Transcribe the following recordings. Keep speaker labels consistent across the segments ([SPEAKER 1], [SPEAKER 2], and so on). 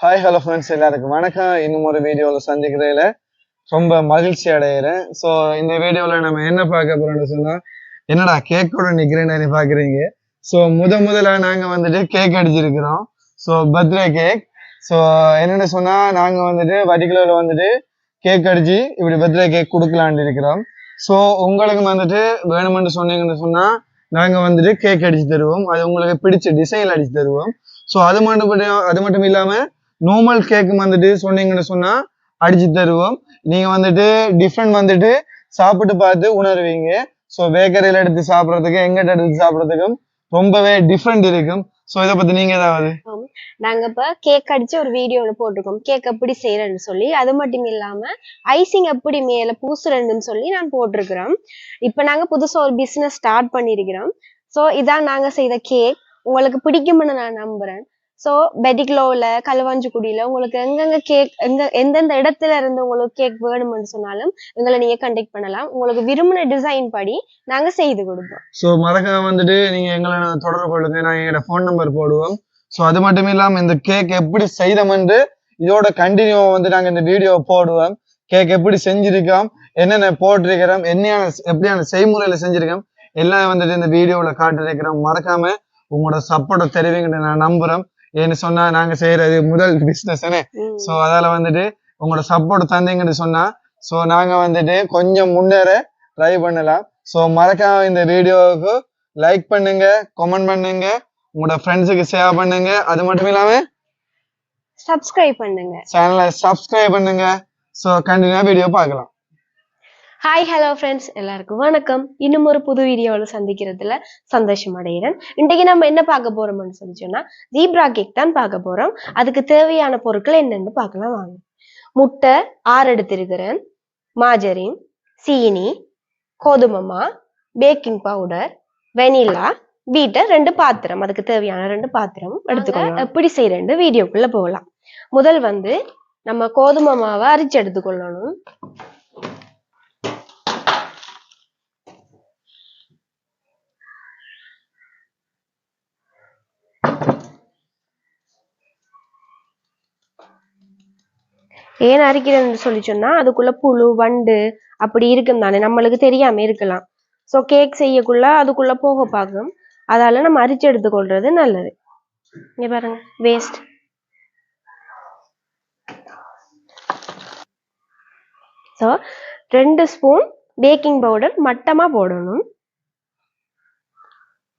[SPEAKER 1] Hi hello friends எல்லாருக்கும் வணக்கம். இன்னும் ஒரு வீடியோவில் சந்திக்கிறதுல ரொம்ப மகிழ்ச்சி அடைகிறேன் ஸோ இந்த வீடியோவில் நம்ம என்ன பார்க்க போகிறோம்னு சொன்னால் என்னடா கேக்கோட நிற்கிறேன்னு பார்க்குறீங்க ஸோ முத முதல்ல நாங்கள் வந்துட்டு கேக் அடிச்சிருக்கிறோம். ஸோ பர்த்டே கேக் ஸோ என்னென்னு சொன்னால் நாங்கள் வந்துட்டு வட்டிக்குலரில் வந்துட்டு கேக் அடிச்சு இப்படி பர்த்டே கேக் கொடுக்கலான்னு இருக்கிறோம். ஸோ உங்களுக்கு வந்துட்டு வேணுமென்று சொன்னீங்கன்னு சொன்னால் நாங்கள் வந்துட்டு கேக் அடித்து தருவோம். அது உங்களுக்கு பிடிச்ச டிசைனில் அடித்து தருவோம். ஸோ அது மட்டும் அது மட்டும் இல்லாமல் நார்மல் கேக் வந்துட்டு சொன்னீங்கன்னு சொன்னா அடிச்சு தருவோம். நீங்க வந்துட்டு டிஃப்ரெண்ட் வந்துட்டு சாப்பிட்டு பார்த்து உணர்வீங்க. ஸோ பேக்கரியில எடுத்து சாப்பிட்றதுக்கு எங்கிட்ட எடுத்து சாப்பிட்றதுக்கும் ரொம்பவே டிஃப்ரெண்ட் இருக்கும். ஸோ இதை பத்தி நீங்க ஏதாவது?
[SPEAKER 2] நாங்க இப்ப கேக் அடிச்சு ஒரு வீடியோ ஒன்று போட்டிருக்கோம். கேக் எப்படி செய்யறேன்னு சொல்லி. அது மட்டும் இல்லாம ஐசிங் எப்படி மேல பூசுறேன்னு சொல்லி நான் போட்டிருக்கிறோம். இப்ப நாங்க புதுசா ஒரு பிசினஸ் ஸ்டார்ட் பண்ணிருக்கிறோம். சோ இதான் நாங்க செய்த கேக் உங்களுக்கு பிடிக்கும்னு நான் நம்புறேன். ஸோ பெட்டிக்லோல களுவாஞ்சிக்குடியில உங்களுக்கு எங்கெங்க கேக் எங்க எந்தெந்த இடத்துல இருந்து உங்களுக்கு கேக் வேணும்னு சொன்னாலும் எங்களை நீங்கள் கண்டெக்ட் பண்ணலாம். உங்களுக்கு விரும்பின டிசைன் படி நாங்கள் செய்து கொடுப்போம்.
[SPEAKER 1] ஸோ மறக்காம வந்துட்டு நீங்கள் எங்களை தொடர்பு கொள்ளுங்க. நான் எங்களோட ஃபோன் நம்பர் போடுவோம். ஸோ அது மட்டும் இல்லாமல் இந்த கேக் எப்படி செய்தோம்னு இதோட கண்டினியூ வந்து நாங்கள் இந்த வீடியோ போடுவோம். கேக் எப்படி செஞ்சிருக்கோம் என்னென்ன போட்டிருக்கிறோம் என்னையான எப்படியான செய்முறையில் செஞ்சிருக்கோம் எல்லாம் வந்துட்டு இந்த வீடியோவில் காட்டிருக்கிறோம். மறக்காம உங்களோட சப்போர்ட்டை தெரிவிங்கன்னு நான் நம்புறேன் ஏன்னு சொன்னா நாங்க செய்யறது முதல் பிசினஸ். ஸோ அதால வந்துட்டு உங்களோட சப்போர்ட் தந்தீங்கன்னு சொன்னா ஸோ நாங்க வந்துட்டு கொஞ்சம் முன்னேற ட்ரை பண்ணலாம். ஸோ மறக்காம இந்த வீடியோவுக்கு லைக் பண்ணுங்க கமெண்ட் பண்ணுங்க உங்களோட ஃப்ரெண்ட்ஸுக்கு ஷேர் பண்ணுங்க. அது மட்டும் இல்லாம
[SPEAKER 2] சப்ஸ்கிரைப் பண்ணுங்க.
[SPEAKER 1] சேனலை சப்ஸ்கிரைப் பண்ணுங்க. ஸோ கண்டினியூ வீடியோ பார்க்கலாம்.
[SPEAKER 2] ஹாய் ஹலோ ஃப்ரெண்ட்ஸ் எல்லாருக்கும் வணக்கம். இன்னும் ஒரு புது வீடியோவில் சந்திக்கிறதுல சந்தோஷம் அடைகிறேன். இன்றைக்கு நம்ம என்ன பார்க்க போறோம்னு சொல்லி சொன்னா ஜீப்ரா கேக் தான் பார்க்க போறோம். அதுக்கு தேவையான பொருட்கள் என்னென்னு பார்க்கலாம் வாங்க. முட்டை ஆறு எடுத்திருக்கிறேன். மாஜரின் சீனி கோதுமமா பேக்கிங் பவுடர் வெனிலா பீட்டர் ரெண்டு பாத்திரம் அதுக்கு தேவையான ரெண்டு பாத்திரம் எடுத்துக்கோங்க எப்படி செய்யறேன்னு வீடியோக்குள்ள போகலாம். முதல் வந்து நம்ம கோதுமை மாவை அரிச்சு எடுத்துக்கொள்ளணும். ஏன் அரிக்கிறேன்னு சொல்லி சொன்னா அதுக்குள்ள புழு வண்டு அப்படி இருக்கும் தானே. நம்மளுக்கு தெரியாம இருக்கலாம். ஸோ கேக் செய்யக்குள்ள அதுக்குள்ள போக பார்க்கும். அதால நம்ம அரிச்சு எடுத்துக்கொள்றது நல்லது. இங்க பாருங்க வேஸ்ட் ஸோ ரெண்டு ஸ்பூன் பேக்கிங் பவுடர் மட்டமா போடணும்.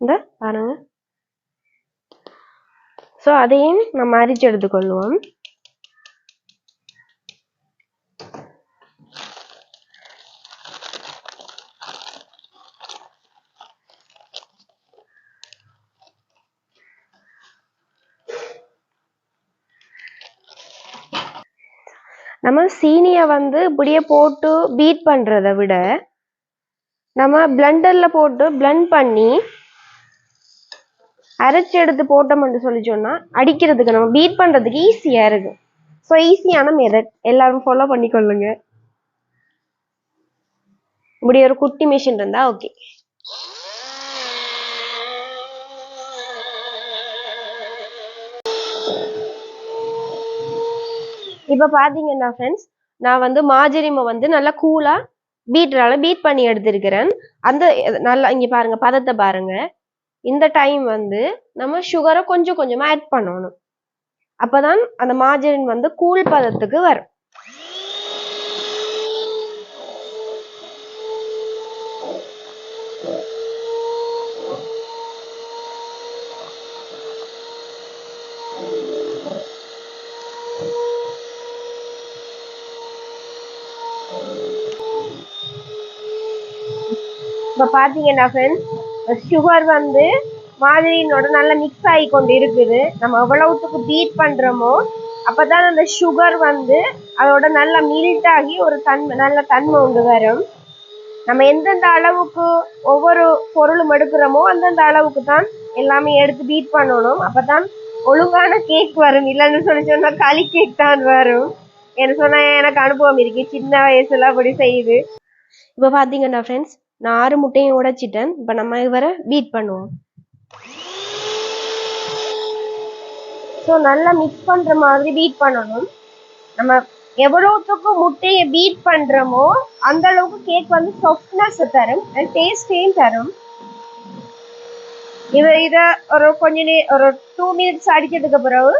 [SPEAKER 2] இந்த பாருங்க. ஸோ அதையும் நம்ம அரிச்சு எடுத்துக்கொள்வோம். நம்ம சீனியை வந்து இப்படியே போட்டு பீட் பண்ணுறதை விட நம்ம பிளண்டரில் போட்டு பிளண்ட் பண்ணி அரைச்சி எடுத்து போட்டோம்னு சொல்லி சொன்னால் அடிக்கிறதுக்கு நம்ம பீட் பண்ணுறதுக்கு ஈஸியாக இருக்கும். ஸோ ஈஸியான மெதட் எல்லாரும் ஃபாலோ பண்ணிக்கொள்ளுங்க. இப்படி ஒரு குட்டி மிஷின் இருந்தால் ஓகே இப்போ பார்த்தீங்கன்னா ஃப்ரெண்ட்ஸ் நான் வந்து மாஜரிமை வந்து நல்லா கூலாக பீட்டரால பீட் பண்ணி எடுத்திருக்கிறேன். அந்த நல்லா இங்கே பாருங்க பதத்தை பாருங்க. இந்த டைம் வந்து நம்ம சுகரை கொஞ்சம் கொஞ்சமாக ஆட் பண்ணணும். அப்போதான் அந்த மாஜரின் வந்து கூல் பதத்துக்கு வரும். இப்போ பார்த்தீங்கன்னா ஃப்ரெண்ட்ஸ் சுகர் வந்து மாதிரியினோட நல்லா மிக்ஸ் ஆகி கொண்டு இருக்குது நம்ம எவ்வளவுத்துக்கு பீட் பண்ணுறோமோ அப்போ தான் அந்த சுகர் வந்து அதோட நல்லா மில்ட் ஆகி ஒரு தன்மை நல்ல தன்மை உண்டு வரும். நம்ம எந்தெந்த அளவுக்கு ஒவ்வொரு பொருளும் எடுக்கிறோமோ அந்தந்த அளவுக்கு தான் எல்லாமே எடுத்து பீட் பண்ணணும். அப்போ தான் ஒழுங்கான கேக் வரும். இல்லைன்னு சொல்லி சொன்னால் களி கேக் தான் வரும். என்ன சொன்னால் எனக்கு அனுபவம் இருக்கு. சின்ன வயசுல அப்படி செய்யுது இப்போ பார்த்தீங்கன்னா ஃப்ரெண்ட்ஸ் நான் ஆறு முட்டையும் உடைச்சிட்டேன். இப்ப நம்ம இவரை பீட் பண்ணுவோம். ஸோ நல்லா மிக்ஸ் பண்ற மாதிரி பீட் பண்ணணும். நம்ம எவ்வளவுத்துக்கு முட்டையை பீட் பண்றோமோ அந்த அளவுக்கு கேக் வந்து சாஃப்ட்னஸ் தரும். அண்ட் டேஸ்டையும் தரும். இது இதை ஒரு கொஞ்ச நே ஒரு டூ மினிட்ஸ் அடிக்கிறதுக்கு பிறகு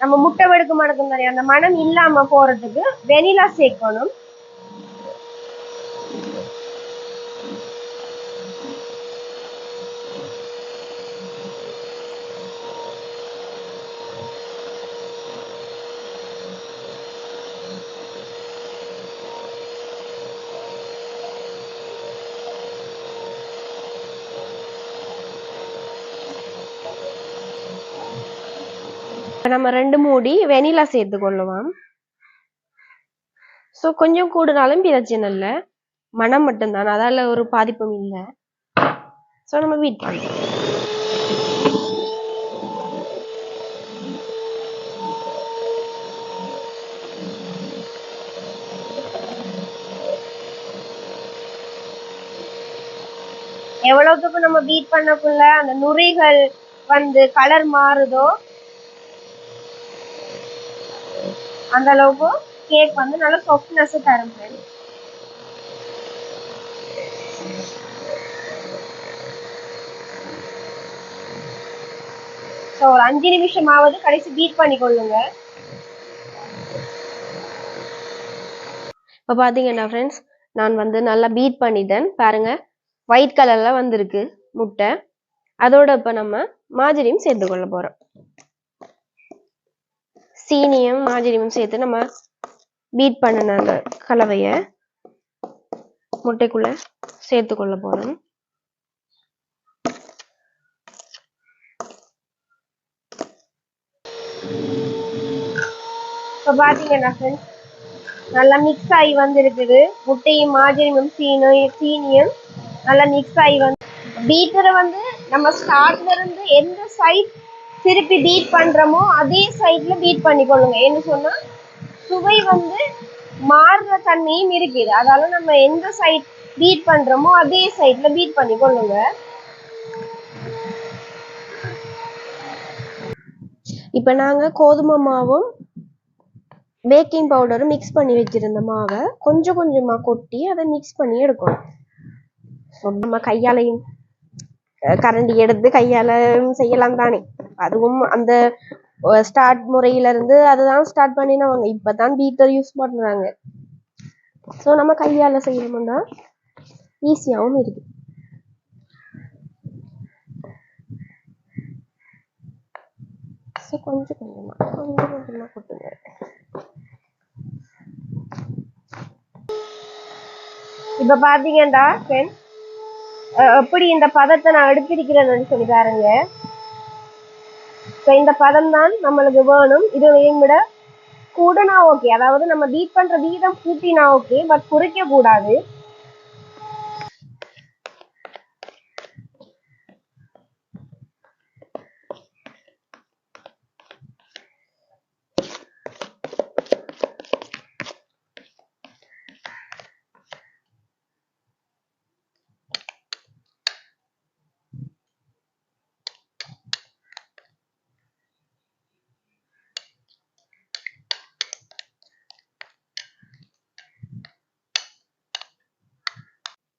[SPEAKER 2] நம்ம முட்டை வெடுக்க மணக்கும் தானே அந்த மனம் இல்லாம போறதுக்கு வெனிலா சேர்க்கணும் நம்ம ரெண்டு மூடி வெனிலா சேர்த்து கொள்ளுவோம். ஸோ கொஞ்சம் கூடுனாலும் பிரச்சனை இல்லை. மனம் மட்டும்தான். அதால ஒரு பாதிப்பும் இல்லை. ஸோ நம்ம வீட் பண்ணலாம் எவ்வளவுக்கு நம்ம பீட் பண்ணக்குள்ள அந்த நுரைகள் வந்து கலர் மாறுதோ அந்த அளவுக்கு கேக் வந்து நல்ல சாஃப்ட்னஸ் தரும் ஃப்ரெண்ட்ஸ் ஸோ ஒரு அஞ்சு நிமிஷமாவது கடைசி பீட் பண்ணி கொள்ளுங்க இப்போ பார்த்தீங்கன்னா ஃப்ரெண்ட்ஸ் நான் வந்து நல்லா பீட் பண்ணிட்டேன். பாருங்க ஒயிட் கலர்ல வந்திருக்கு முட்டை. அதோட இப்போ நம்ம மாஜரியும் சேர்த்து கொள்ள போறோம். சீனியும் மாஜரியும் சேர்த்து நம்ம பீட் பண்ணின அந்த கலவைய முட்டைக்குள்ள சேர்த்து கொள்ள போறோம். இப்போ பார்த்தீங்கன்னா ஃப்ரெண்ட்ஸ் நல்லா மிக்ஸ் ஆகி வந்திருக்குது. முட்டையும் மாஜரியும் சீனும் சீனியும் நல்லா மிக்ஸ் ஆகி வந்து பீட்டரை வந்து நம்ம ஸ்டார்ட்ல இருந்து எந்த சைட் திருப்பி பீட் பண்ணுறோமோ அதே சைட்ல பீட் பண்ணிக்கொள்ளுங்க. என்ன சொன்னால் சுவை வந்து மாறுற தன்மையும் இருக்குது. அதால நம்ம எந்த சைட் பீட் பண்ணுறோமோ அதே சைட்ல பீட் பண்ணிக்கொள்ளுங்க. இப்போ நாங்கள் கோதுமை மாவும் பேக்கிங் பவுடரும் மிக்ஸ் பண்ணி வச்சிருந்த மாவை கொஞ்சம் கொஞ்சமாக கொட்டி அதை மிக்ஸ் பண்ணி எடுக்கணும். நம்ம கையாலையும் கரண்டி எடுத்து கையால செய்யலாம் தானே. அதுவும் அந்த ஸ்டார்ட் முறையில இருந்து அதுதான் ஸ்டார்ட் பண்ணினவங்க. இப்பதான் பீட்டர் யூஸ் பண்றாங்க. ஸோ நம்ம கையால செய்யணும்னா ஈஸியாகவும் இருக்கு. ஸோ கொஞ்சம் கொஞ்சமா கொஞ்சம் கொஞ்சமா கொட்டுங்க. இப்ப பாத்தீங்கன்னா ஃப்ரெண்ட்ஸ் எப்படி இந்த பதத்தை நான் எடுத்திருக்கிறேன்னு சொல்லி பாருங்க ஸோ இந்த பதம் தான் நம்மளுக்கு வேணும். இதையும் விட கூடனா ஓகே அதாவது நம்ம பீட் பண்ற வீதம் கூட்டினா ஓகே பட் குறைக்க கூடாது.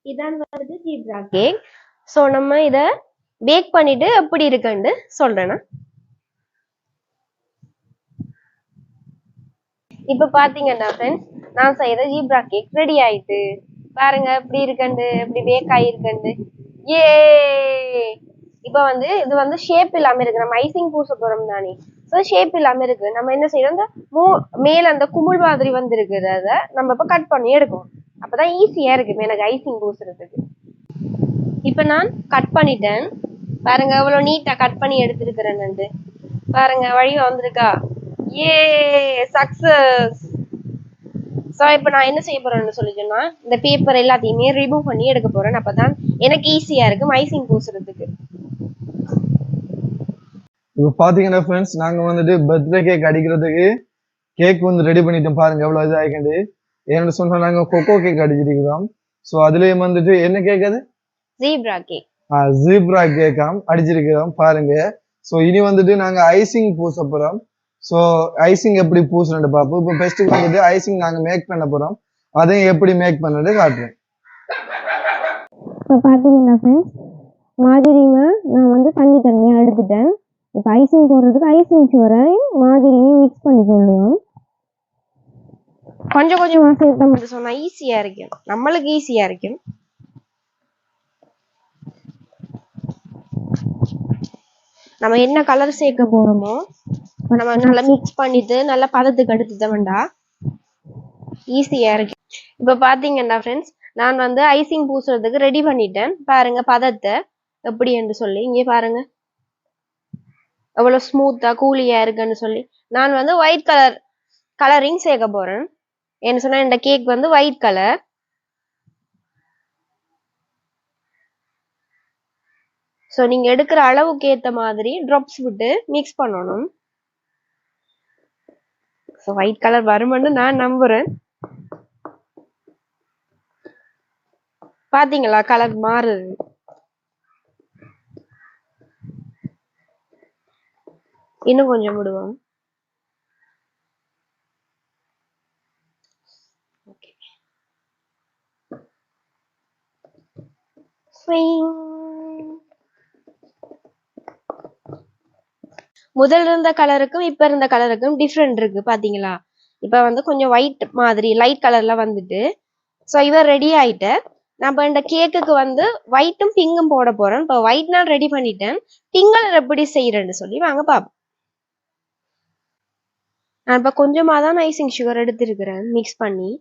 [SPEAKER 2] இதான் வருது ஜீப்ரா கேக் ஸோ நம்ம இத பேக் பண்ணிட்டு எப்படி இருக்குன்னு சொல்றேன்னா இப்ப பாத்தீங்கன்னா ஃப்ரெண்ட்ஸ் நான் செய்த ஜீப்ரா கேக் ரெடி ஆயிட்டு. பாருங்க எப்படி இருக்கண்டு எப்படி பேக் ஆயிருக்கண்டு ஏ இப்ப வந்து இது வந்து ஷேப் இல்லாம இருக்கு. நம்ம ஐசிங் பூச போறோம் தானே. ஸோ ஷேப் இல்லாம இருக்கு. நம்ம என்ன செய்யறோம்? இந்த மூ மேல அந்த குமிழ் மாதிரி வந்து இருக்கிறத அதை நம்ம இப்ப கட் பண்ணி எடுக்கணும். அப்பதான் ஈஸியா இருக்கு எனக்கு ஐசிங் பூசுறதுக்கு. இப்ப நான் கட் பண்ணிட்டேன். பாருங்க எவ்வளவு நீட்டா கட் பண்ணி எடுத்திருக்கிறேன்னு பாருங்க வழி வந்திருக்கா. ஏ சக்சஸ் ஸோ இப்போ நான் என்ன செய்ய போறேன்னு சொல்லி சொன்னா இந்த பேப்பர் எல்லாத்தையுமே ரிமூவ் பண்ணி எடுக்க போறேன். அப்பதான் எனக்கு ஈஸியா இருக்கும் ஐசிங் பூசுறதுக்கு.
[SPEAKER 1] இப்போ பாத்தீங்கன்னா ஃப்ரெண்ட்ஸ் நாங்க வந்துட்டு பர்த்டே கேக் அடிக்கிறதுக்கு கேக் வந்து ரெடி பண்ணிட்டோம். பாருங்க எவ்வளவு இதாக ஆயிக்கண்டு ஏன்னு சொன்னா நாங்க கொக்கோ கேக் அடிச்சிருக்கிறோம். ஸோ அதுலயும் வந்துட்டு என்ன கேக் அது?
[SPEAKER 2] ஜீப்ரா கேக்
[SPEAKER 1] ஜீப்ரா கேக்காம் அடிச்சிருக்கிறோம் பாருங்க. ஸோ இனி வந்துட்டு நாங்க ஐசிங் பூச போறோம். ஸோ ஐசிங் எப்படி பூசணும்னு பார்ப்போம். இப்போ ஃபர்ஸ்ட் வந்துட்டு ஐசிங் நாங்க மேக் பண்ண போறோம். அதையும் எப்படி மேக் பண்ணது காட்டுறேன்.
[SPEAKER 3] இப்போ பார்த்தீங்கன்னா ஃப்ரெண்ட்ஸ் மாதிரிங்க நான் வந்து தண்ணி தண்ணியாக எடுத்துட்டேன். இப்போ ஐசிங் போடுறதுக்கு ஐசிங் சுவரையும் மாதிரியும் மிக்ஸ் பண்ணி கொள்ளுவோம்.
[SPEAKER 2] கொஞ்சம் கொஞ்சமா சேர்த்து மட்டும் சொன்னா ஈஸியா இருக்கும். நம்மளுக்கு ஈஸியா இருக்கும். நம்ம என்ன கலர் சேர்க்க போறோமோ நம்ம நல்லா மிக்ஸ் பண்ணிட்டு நல்லா பதத்துக்கு எடுத்துட்ட வேண்டாம் ஈஸியா இருக்கு இப்ப பாத்தீங்கன்னா ஃப்ரெண்ட்ஸ் நான் வந்து ஐசிங் பூசுறதுக்கு ரெடி பண்ணிட்டேன். பாருங்க பதத்தை எப்படி என்று சொல்லி இங்கே பாருங்க. எவ்வளவு ஸ்மூத்தா கூலியா இருக்குன்னு சொல்லி. நான் வந்து ஒயிட் கலர் கலரிங் சேர்க்க போறேன். என்ன சொன்னா இந்த கேக் வந்து ஒயிட் கலர் ஸோ நீங்க எடுக்கிற அளவுக்கு ஏத்த மாதிரி ட்ராப்ஸ் விட்டு மிக்ஸ் பண்ணணும். ஸோ ஒயிட் கலர் வருமென்னு நான் நம்புறேன். பாத்தீங்களா கலர் மாறுது. இன்னும் கொஞ்சம் விடுவோம். முதல் இருந்த கலருக்கும் இப்ப இருந்த கலருக்கும் டிஃப்ரெண்ட் இருக்கு பாத்தீங்களா? இப்ப வந்து கொஞ்சம் ஒயிட் மாதிரி லைட் கலர்ல வந்துட்டு ஸோ இவர் ரெடி ஆயிட்ட நம்ம இந்த கேக்குக்கு வந்து ஒயிட்டும் பிங்கும் போட போறோம். இப்போ ஒயிட் நான் ரெடி பண்ணிட்டேன். பிங்க் எப்படி செய்யறேன்னு சொல்லி வாங்க பாப்போம். நான் இப்போ கொஞ்சமாக தான் ஐசிங் சுகர் எடுத்திருக்கிறேன் மிக்ஸ் பண்ணி.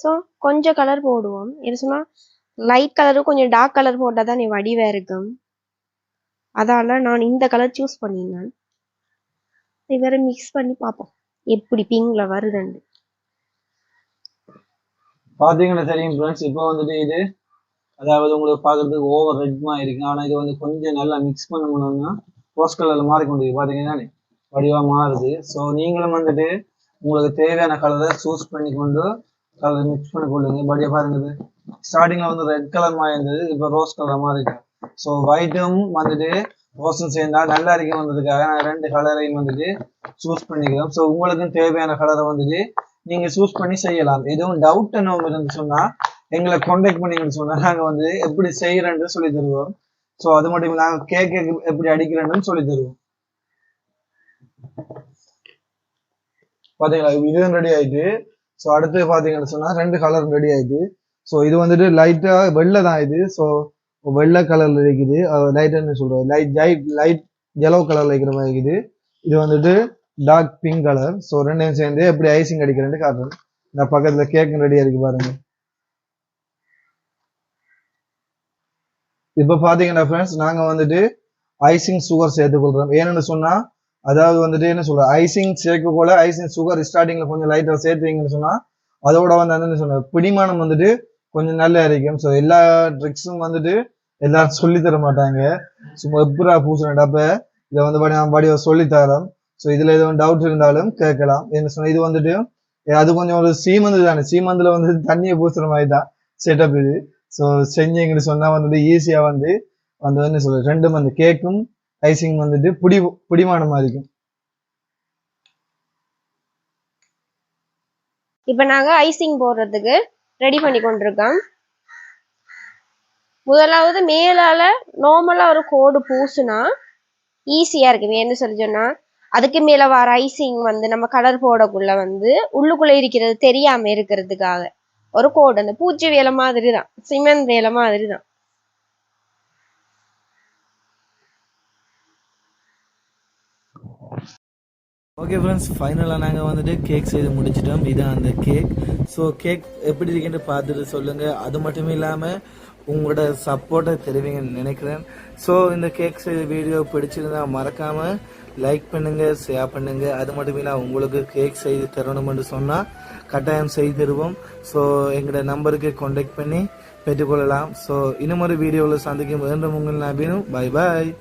[SPEAKER 2] ஸோ கொஞ்சம் கலர் போடுவோம். என்ன சொன்னா லைட் கலரும் கொஞ்சம் டார்க் கலர் போட்டால் தான் நீ வடிவாக இருக்கும். அதால நான் இந்த கலர் சூஸ் பண்ணியிருந்தேன் இது வேறு மிக்ஸ் பண்ணி பார்ப்போம். எப்படி பிங்கில் வருதுன்னு.
[SPEAKER 1] பார்த்தீங்களா தெரியும் ஃப்ரெண்ட்ஸ் இப்போ வந்துட்டு இது அதாவது உங்களுக்கு பார்க்கறதுக்கு ஓவர் ரெட்மா இருக்கு. ஆனால் இது வந்து கொஞ்சம் நல்லா மிக்ஸ் பண்ண முடியும்னா ரோஸ் கலரில் மாறி கொண்டு இருக்கு. பாத்தீங்கன்னா மாறுது. ஸோ நீங்களும் வந்துட்டு உங்களுக்கு தேவையான கலரை சூஸ் பண்ணி கொண்டு கலர் மிக்ஸ் பண்ணி கொள்ளுங்க படியா பாருங்கிறது ஸ்டார்டிங்ல வந்து ரெட் கலர் மாதிரி இருந்தது இப்போ ரோஸ் கலர் மாதிரி இருக்கு. ஸோ ஒயிட்டும் வந்துட்டு ரோஸும் சேர்ந்தா நல்லா இருக்கும் வந்ததுக்காக நான் ரெண்டு கலரையும் வந்துட்டு சூஸ் பண்ணிக்கிறோம். ஸோ உங்களுக்கும் தேவையான கலரை வந்துட்டு நீங்க சூஸ் பண்ணி செய்யலாம். எதுவும் டவுட் என்ன இருந்து சொன்னா எங்களை கான்டாக்ட் பண்ணீங்கன்னு சொன்னா நாங்க வந்து எப்படி செய்யறேன்னு சொல்லி தருவோம். ஸோ அது மட்டும் இல்லாம கேக் எப்படி அடிக்கிறேன்னு சொல்லி தருவோம். பாத்தீங்களா? இதுவும் ரெடி ஆயிட்டு ஸோ அடுத்து பாத்தீங்கன்னு சொன்னா ரெண்டு கலரும் ரெடி ஆயிட்டு ஸோ இது வந்துட்டு லைட்டா வெள்ளை தான் இது. ஸோ வெள்ளை கலர்ல இருக்குது. லைட்டுன்னு என்ன சொல்றது? லைட் ஜைட் லைட் எல்லோ கலர்ல இருக்கிற மாதிரி இருக்குது. இது வந்துட்டு டார்க் பிங்க் கலர் ஸோ ரெண்டையும் சேர்ந்து எப்படி ஐசிங் அடிக்கிறேன்னு காட்டுறேன். இந்த பக்கத்துல கேக் ரெடியா இருக்கு பாருங்க. இப்ப பாத்தீங்கன்னா ஃப்ரெண்ட்ஸ் நாங்க வந்துட்டு ஐசிங் சுகர் சேர்த்துக்கொள்றோம். ஏன்னு சொன்னா அதாவது வந்துட்டு என்ன சொல்ற ஐசிங் சேர்க்க ஐசிங் சுகர் ஸ்டார்டிங்ல கொஞ்சம் லைட்டா சேர்த்துவீங்கன்னு சொன்னா அதோட வந்து என்ன சொன்ன பிடிமானம் வந்துட்டு கொஞ்சம் நல்லா இருக்கும் ஸோ எல்லா ட்ரிக்ஸும் வந்துட்டு எல்லாரும் சொல்லி தர மாட்டாங்க. சும்மா எப்படா பூசுறேன் டப்ப இதை வந்து படி நான் படிவ சொல்லி தரோம் ஸோ இதுல எதுவும் டவுட் இருந்தாலும் கேட்கலாம். என்ன சொன்ன இது வந்துட்டு அது கொஞ்சம் ஒரு சீமந்து தானே. சீமந்துல வந்து தண்ணியை பூசுற மாதிரி தான் செட்டப் இது. ஸோ செஞ்சீங்கன்னு சொன்னா வந்துட்டு ஈஸியா வந்து வந்து என்ன சொல்றது ரெண்டும் அந்த கேக்கும் ஐசிங் வந்துட்டு பிடி பிடிமானமா இருக்கும்.
[SPEAKER 2] இப்ப நாங்க ஐசிங் போடுறதுக்கு ரெடி பண்ணி கொண்டிருக்கேன். முதலாவது மேலால நார்மலா ஒரு கோடு பூசுனா ஈஸியா இருக்கு. என்ன சொல்லி சொன்னா அதுக்கு மேல வர ஐசிங் வந்து நம்ம கலர் போடக்குள்ள வந்து உள்ளுக்குள்ள இருக்கிறது தெரியாம இருக்கிறதுக்காக ஒரு கோடு. அந்த பூச்சி வேலை மாதிரி தான் சிமெண்ட் வேலை மாதிரி தான்
[SPEAKER 4] ஓகே ஃப்ரெண்ட்ஸ் ஃபைனலாக நாங்கள் வந்துட்டு கேக் செய்து முடிச்சிட்டோம். இதுதான் அந்த கேக் ஸோ கேக் எப்படி இருக்குன்னு பார்த்துட்டு சொல்லுங்கள் அது மட்டும் இல்லாமல் உங்களோட சப்போர்ட்டை தெரிவிங்கன்னு நினைக்கிறேன். ஸோ இந்த கேக் செய்த வீடியோ பிடிச்சிருந்தா மறக்காமல் லைக் பண்ணுங்கள் ஷேர் பண்ணுங்கள் அது மட்டும் இல்லாமல் உங்களுக்கு கேக் செய்து தரணும்னு சொன்னால் கட்டாயம் செய்து தருவோம். ஸோ எங்களோட நம்பருக்கு காண்டாக்ட் பண்ணி பெற்றுக்கொள்ளலாம். ஸோ இன்னும் ஒரு வீடியோவில் சந்திக்கும். வேண்டும் உங்கள் வேணும் பை பாய்